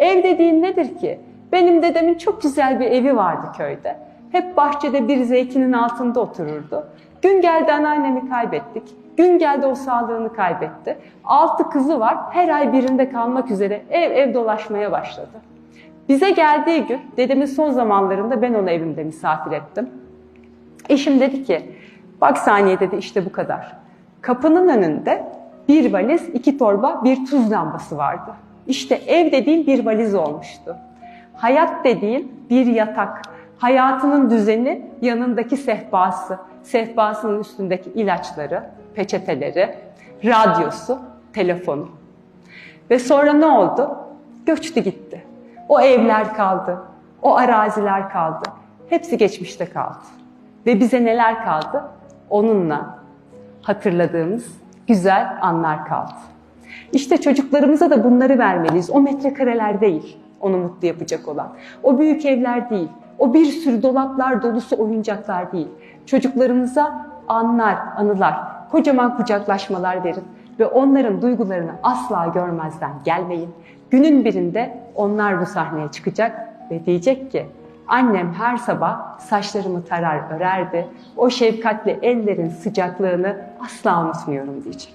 Ev dediğin nedir ki? Benim dedemin çok güzel bir evi vardı köyde. Hep bahçede bir zeytinin altında otururdu. Gün geldi anneannemi kaybettik. Gün geldi o sağlığını kaybetti. Altı kızı var. Her ay birinde kalmak üzere ev ev dolaşmaya başladı. Bize geldiği gün dedemin son zamanlarında ben onu evimde misafir ettim. Eşim dedi ki, bak saniye dedi işte bu kadar. Kapının önünde bir valiz, iki torba, bir tuz lambası vardı. İşte ev dediğim bir valiz olmuştu. Hayat dediğim bir yatak. Hayatının düzeni yanındaki sehpası. Sehpasının üstündeki ilaçları, peçeteleri, radyosu, telefonu. Ve sonra ne oldu? Göçtü gitti. O evler kaldı, o araziler kaldı. Hepsi geçmişte kaldı. Ve bize neler kaldı? Onunla hatırladığımız güzel anlar kaldı. İşte çocuklarımıza da bunları vermeliyiz. O metrekareler değil onu mutlu yapacak olan. O büyük evler değil. O bir sürü dolaplar dolusu oyuncaklar değil. Çocuklarımıza anlar, anılar, kocaman kucaklaşmalar verin ve onların duygularını asla görmezden gelmeyin. Günün birinde onlar bu sahneye çıkacak ve diyecek ki annem her sabah saçlarımı tarar örerdi. O şefkatli ellerin sıcaklığını asla unutmuyorum diyecek.